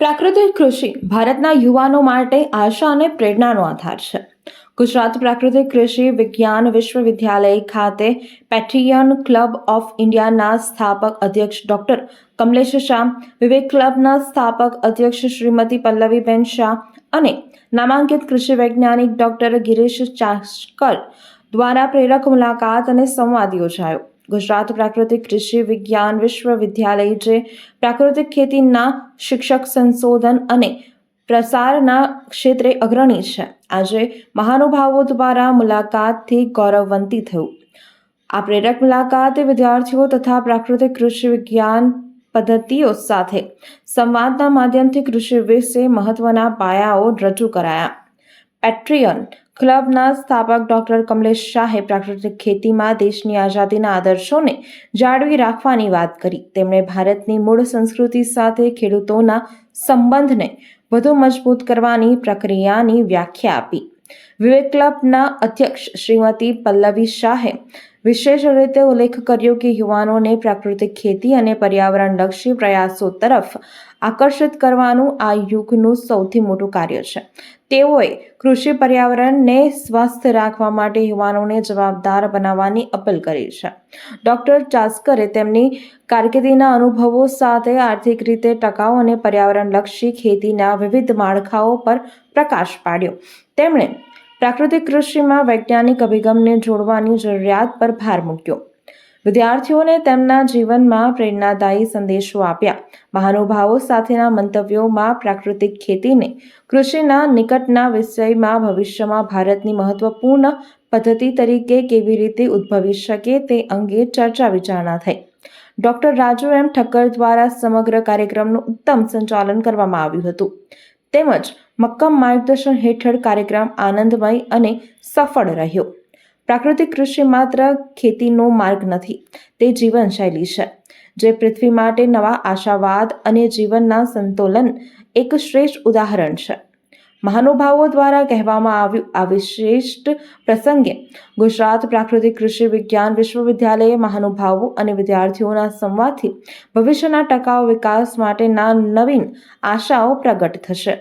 પ્રાકૃતિક કૃષિ ભારતના યુવાનો માટે આશા અને પ્રેરણાનો આધાર છે. ગુજરાત પ્રાકૃતિક કૃષિ વિજ્ઞાન વિશ્વવિદ્યાલય ખાતે પેટ્રિયન ક્લબ ઓફ ઇન્ડિયાના સ્થાપક અધ્યક્ષ ડોક્ટર કમલેશ શાહ, વિવેક ક્લબના સ્થાપક અધ્યક્ષ શ્રીમતી પલ્લવીબેન શાહ અને નામાંકિત કૃષિ વૈજ્ઞાનિક ડોક્ટર ગિરીશ ચાસ્કર દ્વારા પ્રેરક મુલાકાત અને સંવાદ યોજાયો. ગુજરાત પ્રાકૃતિક કૃષિ વિજ્ઞાન વિશ્વવિદ્યાલય જે પ્રાકૃતિક ખેતીના શિક્ષક સંશોધન અને પ્રસારના ક્ષેત્રે અગ્રણી છે. આજે મહાનુભાવો દ્વારા મુલાકાતથી ગૌરવવંતી થયું. આ પ્રેરક મુલાકાત વિદ્યાર્થીઓ તથા પ્રાકૃતિક કૃષિ વિજ્ઞાન પદ્ધતિઓ સાથે સંવાદના માધ્યમથી કૃષિ વિશે મહત્વના પાયાઓ રજૂ કરાયા. પેટ્રિયન ક્લબના સ્થાપક ડોક્ટર કમલેશ શાહે પ્રાકૃતિક ખેતીમાં દેશની આઝાદીના આદર્શોને જાળવી રાખવાની વાત કરી. તેમણે ભારતની મૂળ સંસ્કૃતિ સાથે ખેડૂતોના સંબંધને વધુ મજબૂત કરવાની પ્રક્રિયાની વ્યાખ્યા આપી. વિવેક ક્લબના અધ્યક્ષ શ્રીમતી પલ્લવી શાહે વિશેષ રીતે ઉલ્લેખ કર્યો કે યુવાનોને પ્રાકૃતિક ખેતી અને પર્યાવરણલક્ષી પ્રયાસો તરફ આકર્ષિત કરવાનું આ યુગનું સૌથી મોટું કાર્ય છે. તેઓએ કૃષિ પર્યાવરણને સ્વસ્થ રાખવા માટે યુવાનોને જવાબદાર બનાવવાની અપીલ કરી છે. ડોક્ટર ચાસ્કરે તેમની કારકિર્દીના અનુભવો સાથે આર્થિક રીતે ટકાઉ અને પર્યાવરણલક્ષી ખેતીના વિવિધ માળખાઓ પર પ્રકાશ પાડ્યો. તેમણે પ્રાકૃતિક કૃષિમાં વૈજ્ઞાનિક અભિગમને જોડવાની જરૂરિયાત પર ભાર મૂક્યો. વિદ્યાર્થીઓને તેમના જીવનમાં પ્રેરણાદાયી સંદેશો આપ્યા. મહાનુભાવો સાથેના મંતવ્યોમાં પ્રાકૃતિક ખેતીને કૃષિના નિકટના વિષયમાં ભવિષ્યમાં ભારતની મહત્વપૂર્ણ પદ્ધતિ તરીકે કેવી રીતે ઉદ્ભવી શકે તે અંગે ચર્ચા વિચારણા થઈ. ડોક્ટર રાજુ એમ ઠક્કર દ્વારા સમગ્ર કાર્યક્રમનું ઉત્તમ સંચાલન કરવામાં આવ્યું હતું. તેમજ મક્કમ માર્ગદર્શન હેઠળ કાર્યક્રમ આનંદમય અને સફળ રહ્યો. પ્રાકૃતિક કૃષિ માત્ર ખેતીનો માર્ગ નથી, તે જીવનશૈલી છે, જે પૃથ્વી માટે નવા આશાવાદ અને જીવનના સંતુલન એક શ્રેષ્ઠ ઉદાહરણ છે. મહાનુભાવો દ્વારા કહેવામાં આવ્યું આ વિશિષ્ટ પ્રસંગે ગુજરાત પ્રાકૃતિક કૃષિ વિજ્ઞાન વિશ્વવિદ્યાલયે મહાનુભાવો અને વિદ્યાર્થીઓના સંવાદથી ભવિષ્યના ટકાઉ વિકાસ માટેના નવીન આશાઓ પ્રગટ થશે.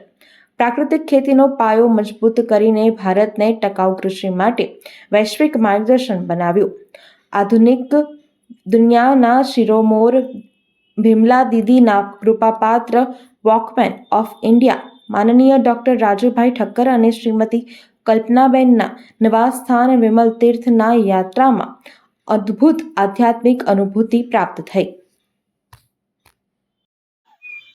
પ્રાકૃતિક ખેતીનો પાયો મજબૂત કરીને ભારતને ટકાઉ કૃષિ માટે વૈશ્વિક માર્ગદર્શન બનાવ્યું. આધુનિક દુનિયાના શિરોમોર ભીમલા દીદીના કૃપાપાત્ર વોકમેન ઓફ ઇન્ડિયા માનનીય ડૉક્ટર રાજુભાઈ ઠક્કર અને શ્રીમતી કલ્પનાબેનના નિવાસસ્થાન વિમલ તીર્થના યાત્રામાં અદ્ભુત આધ્યાત્મિક અનુભૂતિ પ્રાપ્ત થઈ.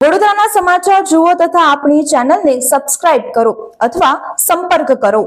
વડોદરાના સમાચાર જુઓ તથા આપણી ચેનલને સબસ્ક્રાઇબ કરો અથવા સંપર્ક કરો.